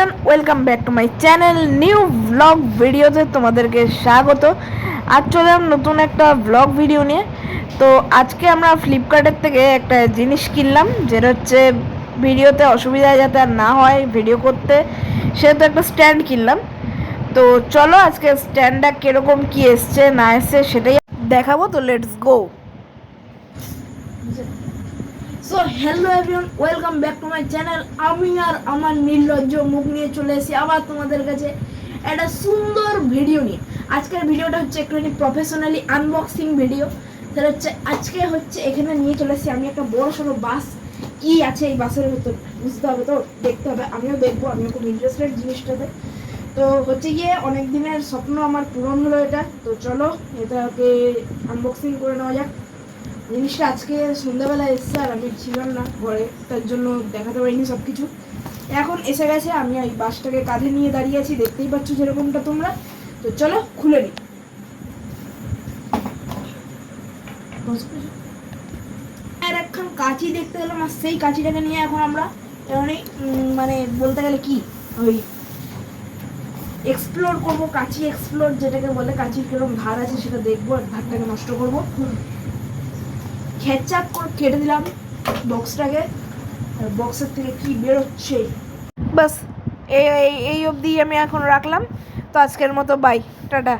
Everyone welcome back to my channel new vlog ভিডিওতে তোমাদেরকে স্বাগত। আজ চলে নতুন একটা ব্লগ ভিডিও নিয়ে। তো আজকে আমরা ফ্লিপকার্টের থেকে একটা জিনিস কিনলাম, যেটা হচ্ছে ভিডিওতে অসুবিধা যাতে আর না হয় ভিডিও করতে, সেহেতু একটা স্ট্যান্ড কিনলাম। তো চলো আজকে স্ট্যান্ডটা কীরকম, কী এসছে, না এসছে, সেটাই দেখাবো। তো let's go so hello everyone welcome back to my channel আমি আর আমার নির্লজ্জ মুখ নিয়ে চলে এসেছি আবার তোমাদের কাছে একটা সুন্দর ভিডিও নিয়ে। আজকের ভিডিওটা হচ্ছে একটুখানি প্রফেশনালি আনবক্সিং ভিডিও সেটা হচ্ছে আজকে হচ্ছে এখানে নিয়ে চলে এসেছি আমি একটা বড় সড়ো বাস। কি আছে এই বাসের ভেতর, বুঝতে হবে তো, দেখতে হবে। আমিও দেখব, আমিও খুব ইন্টারেস্টেড জিনিসটাতে। তো হচ্ছে গিয়ে অনেক দিনের স্বপ্ন আমার পূরণ হলো এটা। তো চলো, এটাকে আনবক্সিং করে নেওয়া যাক। জিনিসটা আজকে সন্ধ্যাবেলা এসছে আর আমি ছিলাম না ঘরে, তার জন্য দেখাতে পারিনি সব কিছু এখন এসে গেছে, আমি ওই বাসটাকে কাঁধে নিয়ে দাঁড়িয়ে আছি, দেখতেই পাচ্ছ যেরকমটা তোমরা। তো চলো, খুলে নি। আর একখান কাঁচি দেখতে গেলাম আর সেই কাঁচিটাকে নিয়ে এখন আমরা মানে বলতে গেলে কি, ওই এক্সপ্লোর করব কাঁচি এক্সপ্লোর যেটাকে বলে কাঁচির কীরকম ধার আছে সেটা দেখব আর ধারটাকে নষ্ট করব। খেচাপ করে কেটে দিলাম বক্সটাকে আর বক্সের থেকে কি বেরোচ্ছে বাস এই এই অবধি আমি এখন রাখলাম। তো আজকের মতো বাই টাটা।